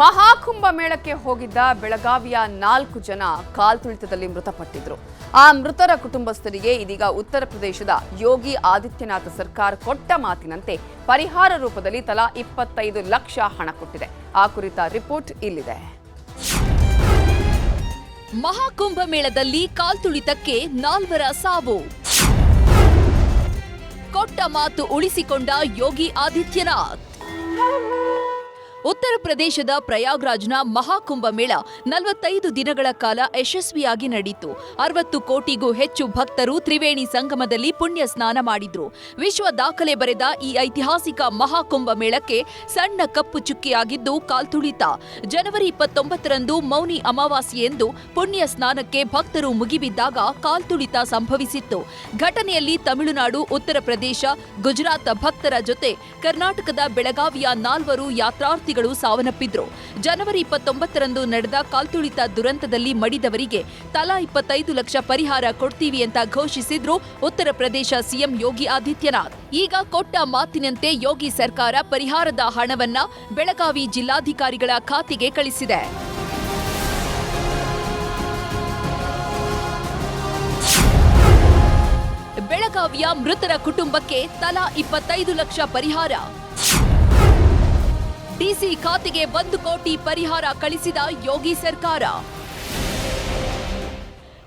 ಮಹಾಕುಂಭ ಮೇಳಕ್ಕೆ ಹೋಗಿದ್ದ ಬೆಳಗಾವಿಯ ನಾಲ್ಕು ಜನ ಕಾಲ್ತುಳಿತದಲ್ಲಿ ಮೃತಪಟ್ಟಿದ್ರು. ಆ ಮೃತರ ಕುಟುಂಬಸ್ಥರಿಗೆ ಇದೀಗ ಉತ್ತರ ಪ್ರದೇಶದ ಯೋಗಿ ಆದಿತ್ಯನಾಥ ಸರ್ಕಾರ ಕೊಟ್ಟ ಮಾತಿನಂತೆ ಪರಿಹಾರ ರೂಪದಲ್ಲಿ ತಲಾ ಇಪ್ಪತ್ತೈದು ಲಕ್ಷ ಹಣ ಕೊಟ್ಟಿದೆ. ಆ ಕುರಿತ ರಿಪೋರ್ಟ್ ಇಲ್ಲಿದೆ. ಮಹಾಕುಂಭ ಮೇಳದಲ್ಲಿ ಕಾಲ್ತುಳಿತಕ್ಕೆ ನಾಲ್ವರ ಸಾವು. ಕೊಟ್ಟ ಮಾತು ಉಳಿಸಿಕೊಂಡ ಯೋಗಿ ಆದಿತ್ಯನಾಥ್. ಉತ್ತರ ಪ್ರದೇಶದ ಪ್ರಯಾಗ್ರಾಜ್ನ ಮಹಾಕುಂಭ ಮೇಳ ನಲವತ್ತೈದು ದಿನಗಳ ಕಾಲ ಯಶಸ್ವಿಯಾಗಿ ನಡೆಯಿತು ಅರವತ್ತು ಕೋಟಿಗೂ ಹೆಚ್ಚು ಭಕ್ತರು ತ್ರಿವೇಣಿ ಸಂಗಮದಲ್ಲಿ ಪುಣ್ಯ ಸ್ನಾನ ಮಾಡಿದ್ರು. ವಿಶ್ವ ದಾಖಲೆ ಬರೆದ ಈ ಐತಿಹಾಸಿಕ ಮಹಾಕುಂಭ ಮೇಳಕ್ಕೆ ಸಣ್ಣ ಕಪ್ಪು ಚುಕ್ಕಿಯಾಗಿದ್ದು ಕಾಲ್ತುಳಿತ. ಜನವರಿ ಇಪ್ಪತ್ತೊಂಬತ್ತರಂದು ಮೌನಿ ಅಮಾವಾಸ್ಯೆಯೆಂದು ಪುಣ್ಯ ಸ್ನಾನಕ್ಕೆ ಭಕ್ತರು ಮುಗಿಬಿದ್ದಾಗ ಕಾಲ್ತುಳಿತ ಸಂಭವಿಸಿತ್ತು. ಘಟನೆಯಲ್ಲಿ ತಮಿಳುನಾಡು, ಉತ್ತರ ಪ್ರದೇಶ, ಗುಜರಾತ್ ಭಕ್ತರ ಜೊತೆ ಕರ್ನಾಟಕದ ಬೆಳಗಾವಿಯ ನಾಲ್ವರು ಯಾತ್ರಾರ್ಥಿಗಳು ಸಾವನ್ನಪ್ಪಿದ್ರು. ಜನವರಿ ಇಪ್ಪತ್ತೊಂಬತ್ತರಂದು ನಡೆದ ಕಾಲ್ತುಳಿತ ದುರಂತದಲ್ಲಿ ಮಡಿದವರಿಗೆ ತಲಾ ಇಪ್ಪತ್ತೈದು ಲಕ್ಷ ಪರಿಹಾರ ಕೊಡ್ತೀವಿ ಅಂತ ಘೋಷಿಸಿದ್ರು ಉತ್ತರ ಪ್ರದೇಶ ಸಿಎಂ ಯೋಗಿ ಆದಿತ್ಯನಾಥ್. ಈಗ ಕೊಟ್ಟ ಮಾತಿನಂತೆ ಯೋಗಿ ಸರ್ಕಾರ ಪರಿಹಾರದ ಹಣವನ್ನ ಬೆಳಗಾವಿ ಜಿಲ್ಲಾಧಿಕಾರಿಗಳ ಖಾತೆಗೆ ಕಳಿಸಿದೆ. ಬೆಳಗಾವಿಯ ಮೃತರ ಕುಟುಂಬಕ್ಕೆ ತಲಾ ಇಪ್ಪತ್ತೈದು ಲಕ್ಷ ಪರಿಹಾರ. ಡಿಸಿ ಖಾತೆಗೆ ಒಂದು ಕೋಟಿ ಪರಿಹಾರ ಕಳಿಸಿದ ಯೋಗಿ ಸರ್ಕಾರ.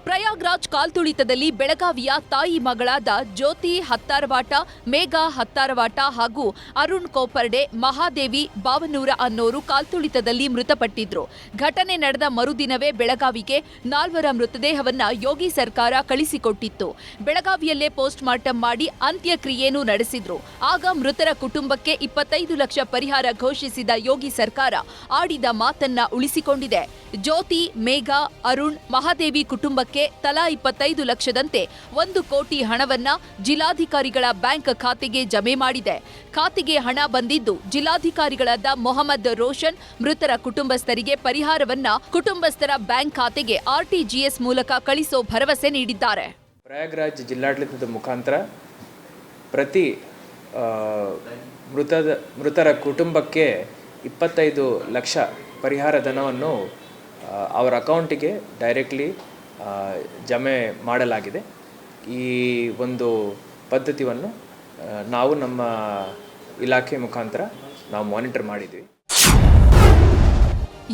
ಪ್ರಯಾಗ್ರಾಜ್ ಕಾಲ್ತುಳಿತದಲ್ಲಿ ಬೆಳಗಾವಿಯ ತಾಯಿ ಮಗಳಾದ ಜ್ಯೋತಿ ಹತ್ತಾರವಾಟ, ಮೇಘಾ ಹತ್ತಾರವಾಟ ಹಾಗೂ ಅರುಣ್ ಕೋಪರ್ಡೆ, ಮಹಾದೇವಿ ಬಾವನೂರ ಅನ್ನೋರು ಕಾಲ್ತುಳಿತದಲ್ಲಿ ಮೃತಪಟ್ಟಿದ್ರು. ಘಟನೆ ನಡೆದ ಮರುದಿನವೇ ಬೆಳಗಾವಿಗೆ ನಾಲ್ವರ ಮೃತದೇಹವನ್ನ ಯೋಗಿ ಸರ್ಕಾರ ಕಳಿಸಿಕೊಟ್ಟಿತ್ತು. ಬೆಳಗಾವಿಯಲ್ಲೇ ಪೋಸ್ಟ್ ಮಾರ್ಟಂ ಮಾಡಿ ಅಂತ್ಯಕ್ರಿಯೆನೂ ನಡೆಸಿದ್ರು. ಆಗ ಮೃತರ ಕುಟುಂಬಕ್ಕೆ ಇಪ್ಪತ್ತೈದು ಲಕ್ಷ ಪರಿಹಾರ ಘೋಷಿಸಿದ ಯೋಗಿ ಸರ್ಕಾರ ಆಡಿದ ಮಾತನ್ನ ಉಳಿಸಿಕೊಂಡಿದೆ. ಜ್ಯೋತಿ, ಮೇಘ, ಅರುಣ್, ಮಹಾದೇವಿ ಕುಟುಂಬಕ್ಕೆ ತಲಾ ಇಪ್ಪತ್ತೈದು ಲಕ್ಷದಂತೆ ಒಂದು ಕೋಟಿ ಹಣವನ್ನ ಜಿಲ್ಲಾಧಿಕಾರಿಗಳ ಬ್ಯಾಂಕ್ ಖಾತೆಗೆ ಜಮೆ ಮಾಡಿದೆ. ಖಾತೆಗೆ ಹಣ ಬಂದಿದ್ದು ಜಿಲ್ಲಾಧಿಕಾರಿಗಳಾದ ಮೊಹಮ್ಮದ್ ರೋಷನ್, ಮೃತರ ಕುಟುಂಬಸ್ಥರಿಗೆ ಪರಿಹಾರವನ್ನ ಕುಟುಂಬಸ್ಥರ ಬ್ಯಾಂಕ್ ಖಾತೆಗೆ ಆರ್ಟಿಜಿಎಸ್ ಮೂಲಕ ಕಳಿಸೋ ಭರವಸೆ ನೀಡಿದ್ದಾರೆ. ಪ್ರಯಾಗ್ರಾಜ್ ಜಿಲ್ಲಾಡಳಿತದ ಮುಖಾಂತರ ಪ್ರತಿ ಮೃತ ಮೃತದ, ಮೃತರ ಕುಟುಂಬಕ್ಕೆ ಇಪ್ಪತ್ತೈದು ಲಕ್ಷ ಪರಿಹಾರ ಧನವನ್ನು ಅವರ ಅಕೌಂಟಿಗೆ ಡೈರೆಕ್ಟ್ಲಿ ಜಮೆ ಮಾಡಲಾಗಿದೆ. ಈ ಒಂದು ಪದ್ಧತಿಯನ್ನು ನಾವು ನಮ್ಮ ಇಲಾಖೆ ಮುಖಾಂತರ ನಾವು ಮಾನಿಟರ್ ಮಾಡಿದ್ವಿ.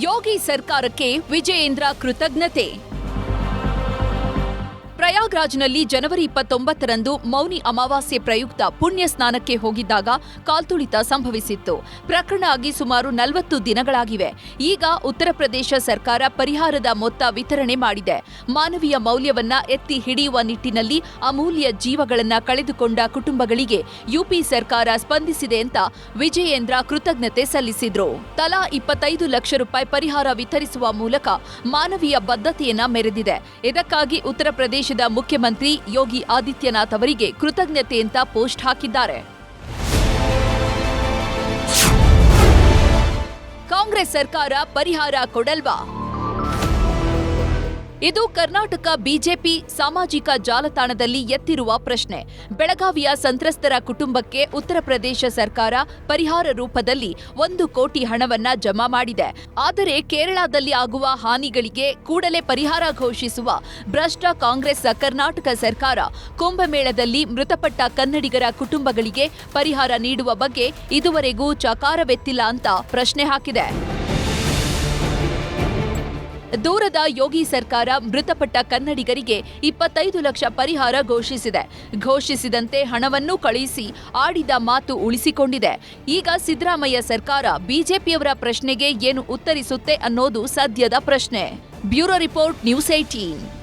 ಯೋಗಿ ಸರ್ಕಾರಕ್ಕೆ ವಿಜಯೇಂದ್ರ ಕೃತಜ್ಞತೆ. ಪ್ರಯಾಗ್ರಾಜ್ನಲ್ಲಿ ಜನವರಿ ಇಪ್ಪತ್ತೊಂಬತ್ತರಂದು ಮೌನಿ ಅಮಾವಾಸ್ಯೆ ಪ್ರಯುಕ್ತ ಪುಣ್ಯ ಸ್ನಾನಕ್ಕೆ ಹೋಗಿದ್ದಾಗ ಕಾಲ್ತುಳಿತ ಸಂಭವಿಸಿತ್ತು. ಪ್ರಕರಣ ಆಗಿ ಸುಮಾರು ನಲವತ್ತು ದಿನಗಳಾಗಿವೆ. ಈಗ ಉತ್ತರ ಪ್ರದೇಶ ಸರ್ಕಾರ ಪರಿಹಾರದ ಮೊತ್ತ ವಿತರಣೆ ಮಾಡಿದೆ. ಮಾನವೀಯ ಮೌಲ್ಯವನ್ನ ಎತ್ತಿ ಹಿಡಿಯುವ ನಿಟ್ಟಿನಲ್ಲಿ ಅಮೂಲ್ಯ ಜೀವಗಳನ್ನ ಕಳೆದುಕೊಂಡ ಕುಟುಂಬಗಳಿಗೆ ಯುಪಿ ಸರ್ಕಾರ ಸ್ಪಂದಿಸಿದೆ ಅಂತ ವಿಜಯೇಂದ್ರ ಕೃತಜ್ಞತೆ ಸಲ್ಲಿಸಿದ್ರು. ತಲಾ ಇಪ್ಪತ್ತೈದು ಲಕ್ಷ ರೂಪಾಯಿ ಪರಿಹಾರ ವಿತರಿಸುವ ಮೂಲಕ ಮಾನವೀಯ ಬದ್ಧತೆಯನ್ನ ಮೆರೆದಿದೆ. ಇದಕ್ಕಾಗಿ ಉತ್ತರ ಪ್ರದೇಶದ ಮುಖ್ಯಮಂತ್ರಿ ಯೋಗಿ ಆದಿತ್ಯನಾಥ್ ಅವರಿಗೆ ಕೃತಜ್ಞತೆ ಅಂತ ಪೋಸ್ಟ್ ಹಾಕಿದ್ದಾರೆ. ಕಾಂಗ್ರೆಸ್ ಸರ್ಕಾರ ಪರಿಹಾರ ಕೊಡಲ್ವಾ? ಇದು ಕರ್ನಾಟಕ ಬಿಜೆಪಿ ಸಾಮಾಜಿಕ ಜಾಲತಾಣದಲ್ಲಿ ಎತ್ತಿರುವ ಪ್ರಶ್ನೆ. ಬೆಳಗಾವಿಯ ಸಂತ್ರಸ್ತರ ಕುಟುಂಬಕ್ಕೆ ಉತ್ತರ ಪ್ರದೇಶ ಸರ್ಕಾರ ಪರಿಹಾರ ರೂಪದಲ್ಲಿ ಒಂದು ಕೋಟಿ ಹಣವನ್ನ ಜಮಾ ಮಾಡಿದೆ. ಆದರೆ ಕೇರಳದಲ್ಲಿ ಆಗುವ ಹಾನಿಗಳಿಗೆ ಕೂಡಲೇ ಪರಿಹಾರ ಘೋಷಿಸುವ ಭ್ರಷ್ಟ ಕಾಂಗ್ರೆಸ್ ಕರ್ನಾಟಕ ಸರ್ಕಾರ ಕುಂಭಮೇಳದಲ್ಲಿ ಮೃತಪಟ್ಟ ಕನ್ನಡಿಗರ ಕುಟುಂಬಗಳಿಗೆ ಪರಿಹಾರ ನೀಡುವ ಬಗ್ಗೆ ಇದುವರೆಗೂ ಚಕಾರವೆತ್ತಿಲ್ಲ ಅಂತ ಪ್ರಶ್ನೆ ಹಾಕಿದೆ. ದೂರದ ಯೋಗಿ ಸರ್ಕಾರ ಮೃತಪಟ್ಟ ಕನ್ನಡಿಗರಿಗೆ ಇಪ್ಪತ್ತೈದು ಲಕ್ಷ ಪರಿಹಾರ ಘೋಷಿಸಿದೆ. ಘೋಷಿಸಿದಂತೆ ಹಣವನ್ನು ಕಳುಹಿಸಿ ಆಡಿದ ಮಾತು ಉಳಿಸಿಕೊಂಡಿದೆ. ಈಗ ಸಿದ್ದರಾಮಯ್ಯ ಸರ್ಕಾರ ಬಿಜೆಪಿಯವರ ಪ್ರಶ್ನೆಗೆ ಏನು ಉತ್ತರಿಸುತ್ತೆ ಅನ್ನೋದು ಸದ್ಯದ ಪ್ರಶ್ನೆ. Bureau report news eighteen